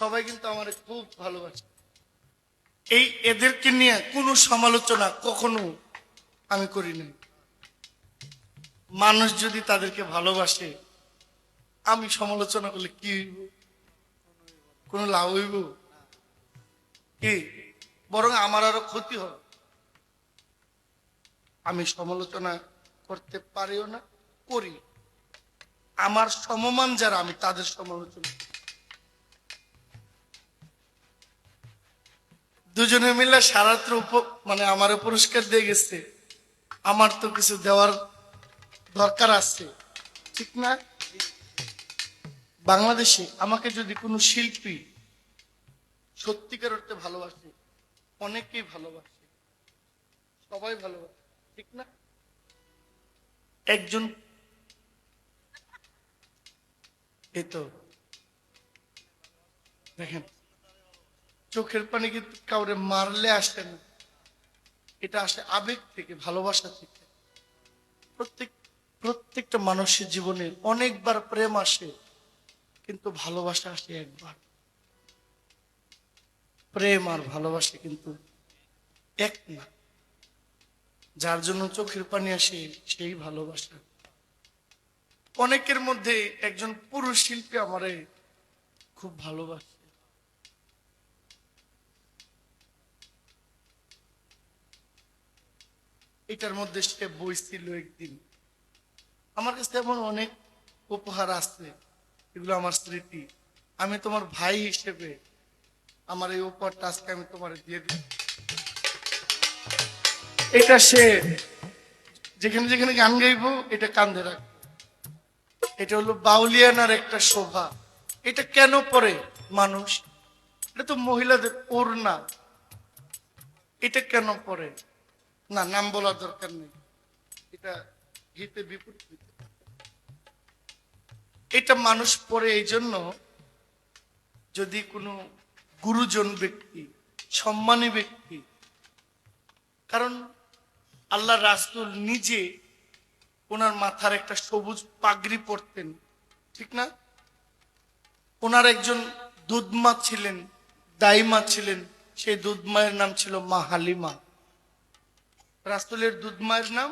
সবাই কিন্তু আমার খুব ভালোবাসে। এই এদেরকে নিয়ে কোনো সমালোচনা কখনো আমি করি নাই মানুষ যদি তাদেরকে ভালোবাসে, আমি সমালোচনা করলে কি হইব? কোনো লাভ হইব? কি? বরং আমার আরও ক্ষতি হবে। আমি সমালোচনা করতে পারিও না, করি। আমার সমমান যারা, আমি তাদের সমালোচনা দুজনে মিলে সারাত্র মানে আমারও পুরস্কার দিয়ে গেছে। আমার তো কিছু দেওয়ার দরকার আছে, ঠিক না? বাংলাদেশে আমাকে যদি কোনো শিল্পী সত্যিকার অর্থে ভালোবাসে, অনেকেই ভালোবাসে, সবাই ভালোবাসে, ঠিক না? একজন এই তো, দেখেন। চোখের পানি কিন্তু কাউরে মারলে আসে না? এটা আসে আবেগ থেকে, ভালোবাসা থেকে। প্রত্যেক, প্রত্যেকটা মানুষের জীবনে অনেকবার প্রেম আসে, কিন্তু ভালোবাসা আসে একবার। প্রেম আর ভালোবাসা কিন্তু এক না। যার জন্য চোখের পানি আসে, সেই ভালোবাসা। অনেকের মধ্যে একজন পুরুষ শিল্পী আমারে খুব ভালোবাসে। এটার মধ্যে সে বইছিল একদিন। আমার কাছে এমন অনেক উপহার আছে, এগুলো আমার স্মৃতি। আমি তোমার ভাই হিসেবে আমার এই উপহারটা আজকে আমি তোমার দিয়ে দিই। এটা সে যেখানে যেখানে গান গাইবো, এটা কান্দে রাখ এটা হলো বাউলিয়ানার একটা শোভা। এটা কেন পরে মানুষ? এটা তো মহিলাদের ওর না এটা কেন পরে? না, নাম বলার দরকার নেই। এটা হিতে বিপরীত এটা মানুষ পরে এই জন্য যদি কোনো গুরুজন ব্যক্তি, সম্মানী ব্যক্তি, কারণ আল্লাহ রাসুল নিজে ওনার মাথার একটা সবুজ পাগড়ি পরতেন, ঠিক না? ওনার একজন দুধমা ছিলেন, দাইমা ছিলেন, সেই দুধমায়ের নাম ছিল মা হালিমা রাসুলের দুধমায়ের নাম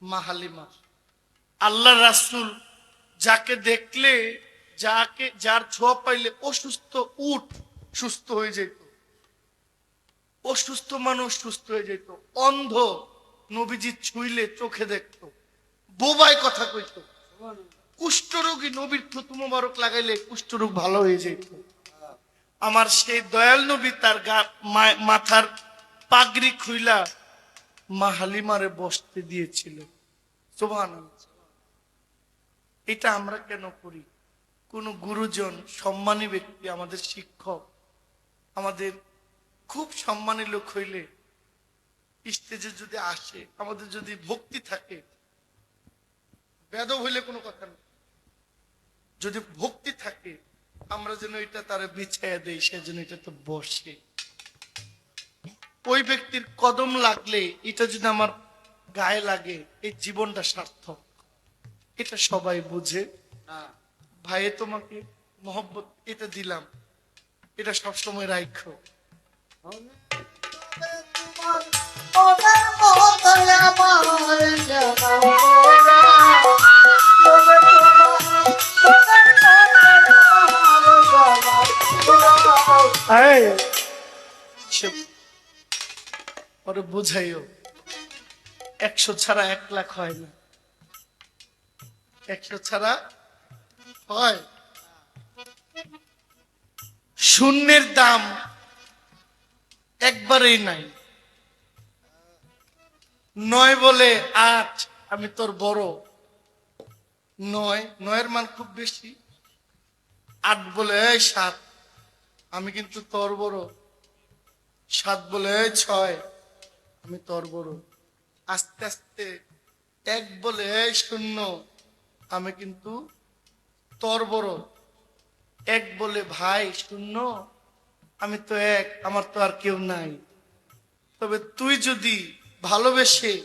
মা হালিমা আল্লাহ রাসুল যাকে দেখলে, যাকে, যার ছোঁয়া পাইলে অসুস্থ উঠ, সুস্থ হয়ে যেত অসুস্থ মানুষ সুস্থ হয়ে যেত অন্ধ নবীজি ছুইলে চোখে দেখতো। বোবায় কথা কইত। কুষ্ঠরোগী নবীর থুতু মোবারক লাগাইলে কুষ্ঠরোগ ভালো হয়ে যেত আমার সেই দয়াল নবী তার মাথার পাগড়ি খুইলা মা হালিমারে বসতে দিয়েছিল। সোভান এটা আমরা কেন করি? কোন গুরুজন, সম্মানী ব্যক্তি, আমাদের শিক্ষক, আমাদের খুব সম্মানী লোক হইলে স্টেজে যদি আসে, আমাদের যদি ভক্তি থাকে বেদ হইলে কোনো কথা নেই। যদি ভক্তি থাকে, আমরা যেন এটা তারা বিছাইয়া দেই, সে যেন এটা তো বসে। ওই ব্যক্তির কদম লাগলে এটা যদি আমার গায়ে লাগে এই জীবনটা সার্থক। এটা সবাই বুঝে। ভাই তোমাকে মহব্বত এটা দিলাম। এটা সবসময় রাখো সে পরে বুঝাইও, একশো ছাড়া এক লাখ হয় না। একশো ছাড়া হয়। শূন্যের দাম একবারেই নাই। নয় বলে আট, আমি তোর বড়। নয়, নয়ের মান খুব বেশি। আট বলে সাত, আমি কিন্তু তোর বড়। সাত বলে ছয়। আমি তোর বড়। আস্তে আস্তে এক বলে শূন্য। আমি কিন্তু তোর বড়। এক বলে, ভাই, শূন্য। আমি তো এক, আমার তো আর কেউ নাই। তবে তুই যদি ভালোবেসে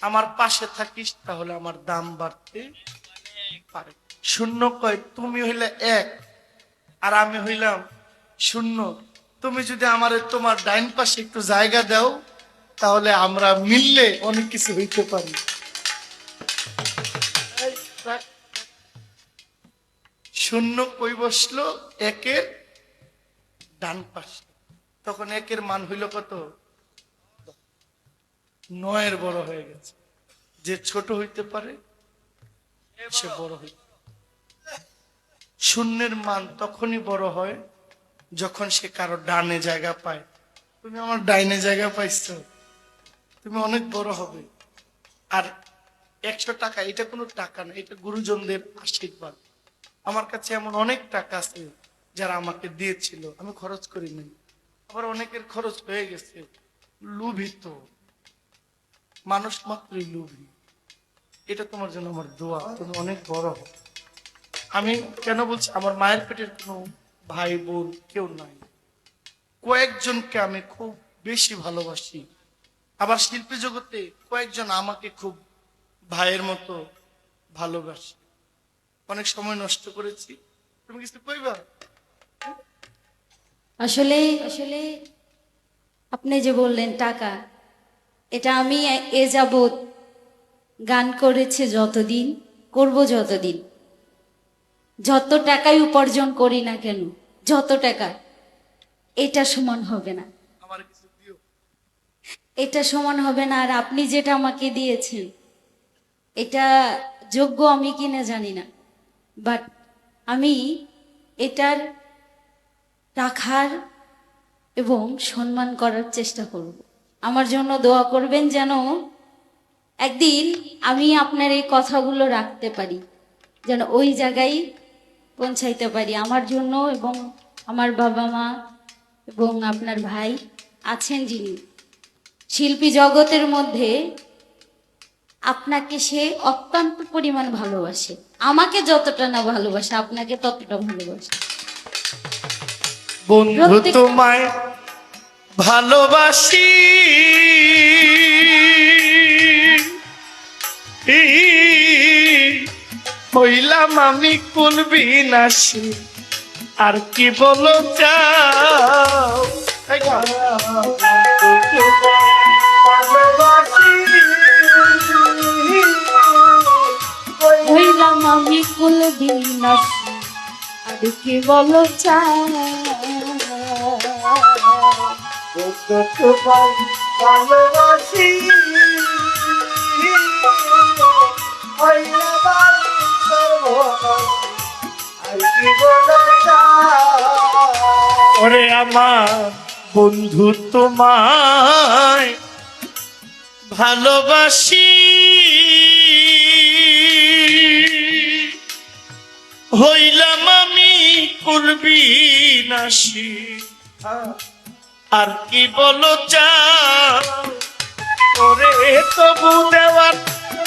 আমার পাশে থাকিস, তাহলে আমার দাম বাড়তে পারে। শূন্য কয়, তুমি হইলে এক, আর আমি হইলাম শূন্য। তুমি যদি আমার তোমার ডাইন পাশে একটু জায়গা দাও তাহলে আমরা মিললে অনেক কিছু হইতে পারি। শূন্য কই বসল? একের ডান পাশে। তখন একের মান হইল কত? নয়ের বড় হয়ে গেছে। যে ছোট হইতে পারে, সে বড় হইতে শূন্যের মান তখনই বড় হয় যখন সে কারও ডানে জায়গা পায়। তুমি আমার ডাইনে জায়গা পাইছো? তুমি অনেক বড় হবে। আর একশো টাকা, এটা কোনো টাকা না, এটা গুরুজনদের আশীর্বাদ। আমার কাছে এমন অনেক টাকা আছে যারা আমাকে দিয়েছিল, আমি খরচ করি নাই। আবার অনেকের খরচ হয়ে গেছে, লুভিত। মানুষ মাত্রই লুভি। এটা তোমার জন্য আমার দোয়া, তুমি অনেক বড় হও আমি কেন বলছি, আমার মায়ের পেটের কোনো ভাই বোন কেউ নাই। কয়েকজনকে আমি খুব বেশি ভালোবাসি। আবার শিল্পী জগতে কয়েকজন আমাকে খুব ভাইয়ের মতো ভালোবাসে। অনেক সময় নষ্ট করেছি। তুমি কিছু কইবা? আসলে আসলে আপনি যে বললেন টাকা এটা আমি এ- যাবৎ গান করেছে যতদিন করব যতদিন। যত টাকাই উপার্জন করি না কেন যত টাকা এটা সমান হবে না। আমার এটা সমান হবে না, আর আপনি যেটা আমাকে দিয়েছেন, এটা যোগ্য আমি কিনা জানি না। বাট আমি এটার রাখার এবং সম্মান করার চেষ্টা করব। আমার জন্য দোয়া করবেন যেন একদিন আমি আপনার এই কথাগুলো রাখতে পারি, যেন ওই জায়গায় পৌঁছাইতে পারি। আমার জন্য এবং আমার বাবা মা এবং আপনার ভাই আছেন যিনি। শিল্পী জগতের মধ্যে আপনাকে সে অত্যন্ত পরিমাণ ভালোবাসে। আমাকে যতটা না ভালোবাসে আপনাকে ততটা ভালোবাসে। বন্ধু তোমায় ভালোবাসি। হইলাম আমি কোন বিনাশী। আর কি বলো চাও? আমি কুল বিনাশী আর কি বলো চাই? ভালোবাসি। ওরে আমার বন্ধু তোমায় ভালোবাসি। নাসি। আর কি বলো চাও? ওরে তবু দেওয়ার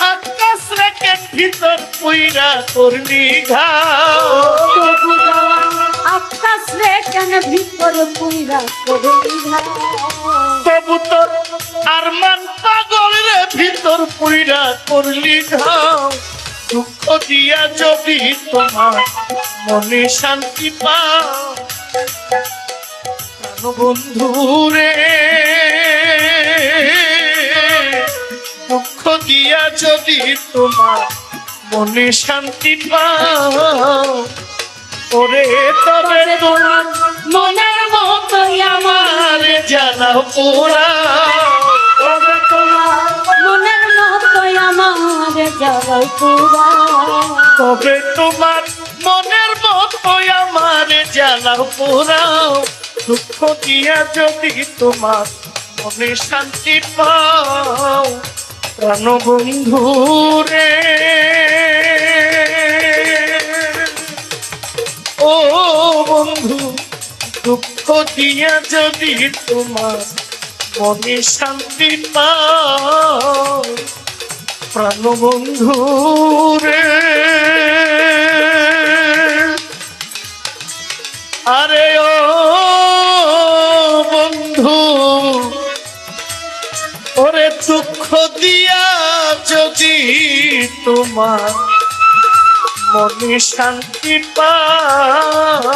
আকাশ রেখে ভিতর পুইরা করলি ঘাও আকাশ রে কেন ভিতর পুইরা করলি তবু তোর আর মান পাগল রে ভিতর পুইরা করলি ঘাও দুঃখ দিয়া যদি তোমার মনে শান্তি পাও বন্ধু রে দুঃখ দিয়া যদি তোমার মনে শান্তি পাও, ওরে তবে তোমার মনের আমার আমার জানা পোড়া জবাই তবে তোমার মনের মতোই আমার জ্বালা পোড়াও দুঃখ দিয়া যদি তোমার মনে শান্তি পাও প্রাণ বন্ধু রে। ও বন্ধু, দুঃখ দিয়া যদি তোমার মনে শান্তি পাও প্রাণ বন্ধু রে আরে ও বন্ধু ওরে দুঃখ দিয়া যদি তোমার মনে শান্তি পাও।